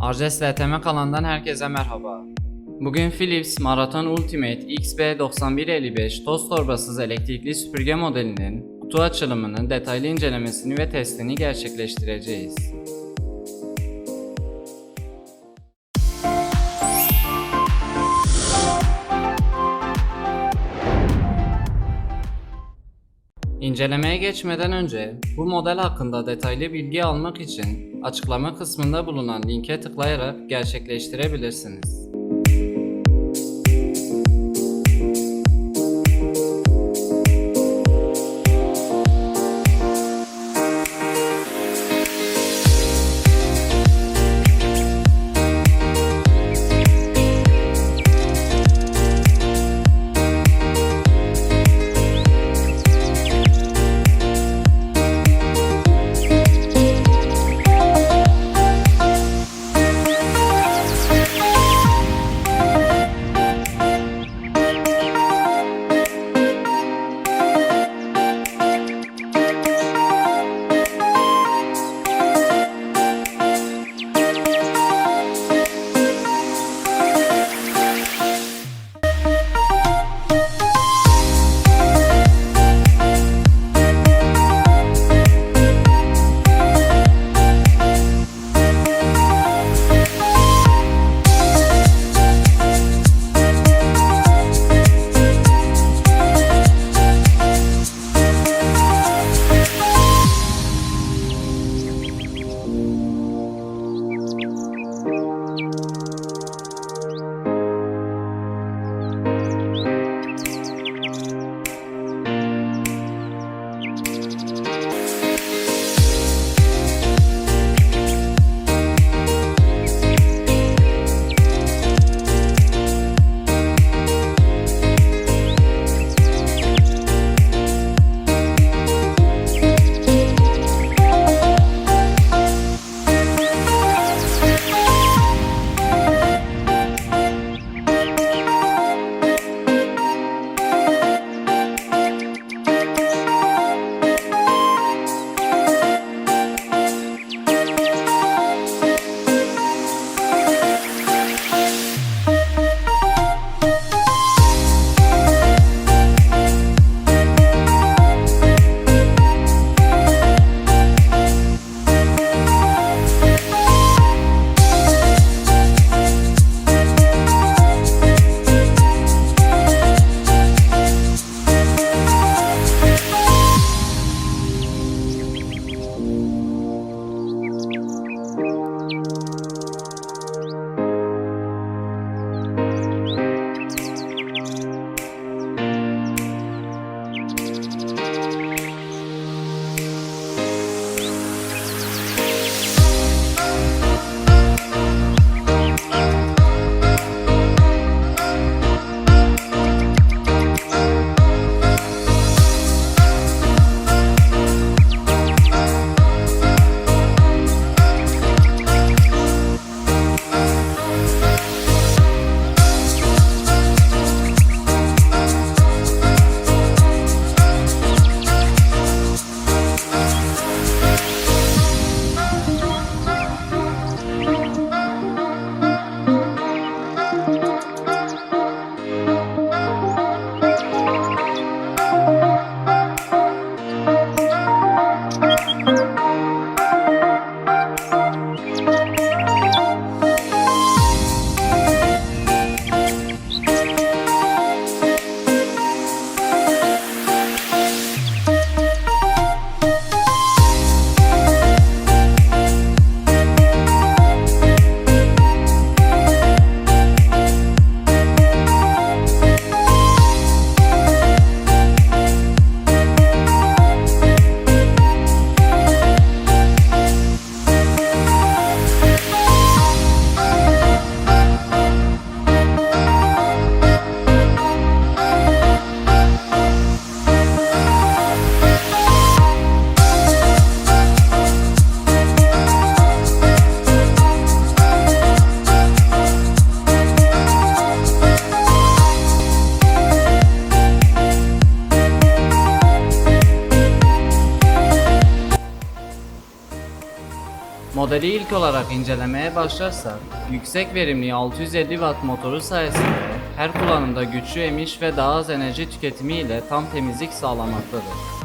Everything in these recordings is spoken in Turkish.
Arces LTM kanalından herkese merhaba. Bugün Philips Marathon Ultimate XB9155 toz torbasız elektrikli süpürge modelinin kutu açılımının detaylı incelemesini ve testini gerçekleştireceğiz. İncelemeye geçmeden önce bu model hakkında detaylı bilgi almak için açıklama kısmında bulunan linke tıklayarak gerçekleştirebilirsiniz. Modeli ilk olarak incelemeye başlarsak, yüksek verimli 650 Watt motoru sayesinde her kullanımda güçlü emiş ve daha az enerji tüketimi ile tam temizlik sağlamaktadır.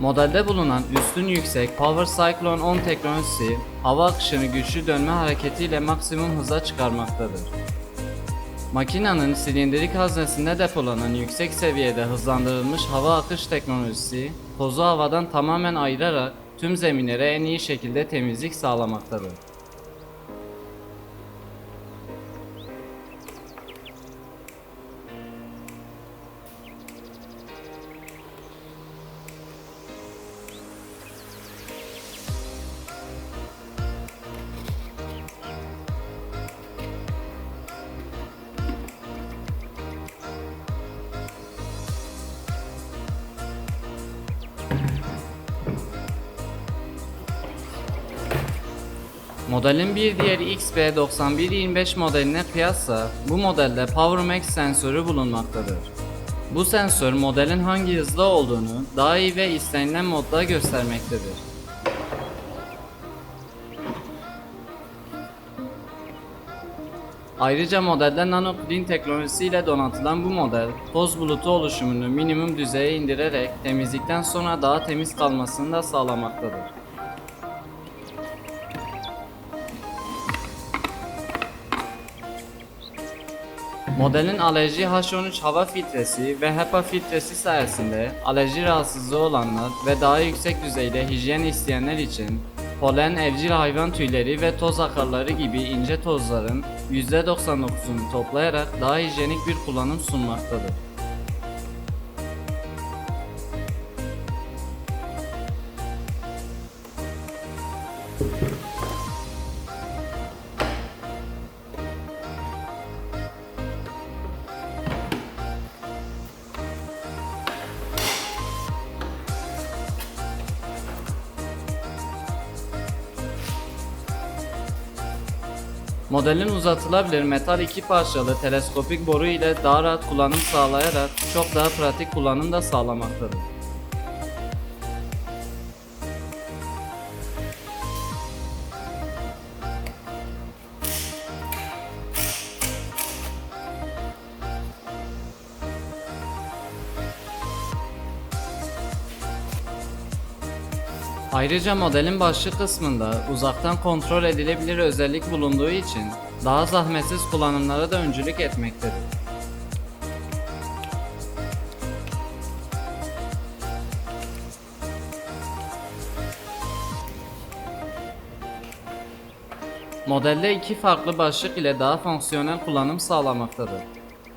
Modelde bulunan üstün yüksek Power Cyclone 10 teknolojisi hava akışını güçlü dönme hareketiyle maksimum hıza çıkarmaktadır. Makinenin silindirik haznesinde depolanan yüksek seviyede hızlandırılmış hava akış teknolojisi tozu havadan tamamen ayırarak tüm zeminlere en iyi şekilde temizlik sağlamaktadır. Modelin bir diğeri XB9125 modeline kıyasla bu modelde PowerMax sensörü bulunmaktadır. Bu sensör modelin hangi hızda olduğunu daha iyi ve istenilen modda göstermektedir. Ayrıca modelde nano clean teknolojisiyle donatılan bu model, toz bulutu oluşumunu minimum düzeye indirerek temizlikten sonra daha temiz kalmasını da sağlamaktadır. Modelin alerji H13 hava filtresi ve HEPA filtresi sayesinde alerji rahatsızlığı olanlar ve daha yüksek düzeyde hijyen isteyenler için polen, evcil hayvan tüyleri ve toz akarları gibi ince tozların %99'unu toplayarak daha hijyenik bir kullanım sunmaktadır. Modelin uzatılabilir metal iki parçalı teleskopik boru ile daha rahat kullanım sağlayarak çok daha pratik kullanım da sağlamaktadır. Ayrıca modelin başlık kısmında uzaktan kontrol edilebilir özellik bulunduğu için daha zahmetsiz kullanımlara da öncülük etmektedir. Modelde iki farklı başlık ile daha fonksiyonel kullanım sağlamaktadır.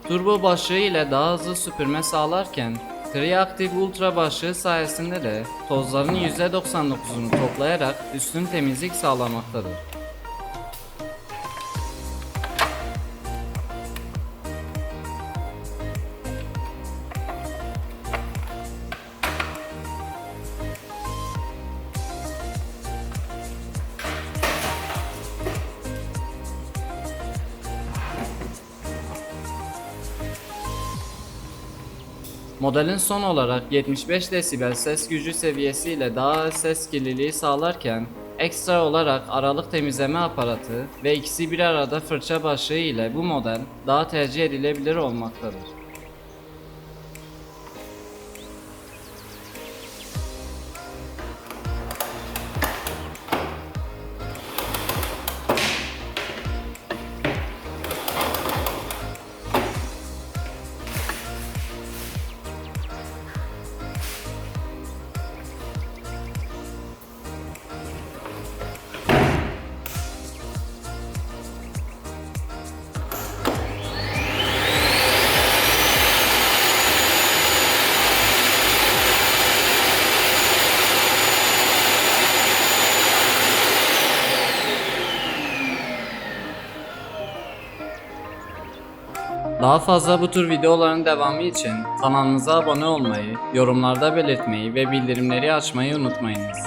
Turbo başlığı ile daha hızlı süpürme sağlarken, Triactive Ultra başlığı sayesinde de tozların %99'unu toplayarak üstün temizlik sağlamaktadır. Modelin son olarak 75 desibel ses gücü seviyesi ile daha az ses kirliliği sağlarken ekstra olarak aralık temizleme aparatı ve ikisi bir arada fırça başlığı ile bu model daha tercih edilebilir olmaktadır. Daha fazla bu tür videoların devamı için kanalımıza abone olmayı, yorumlarda belirtmeyi ve bildirimleri açmayı unutmayınız.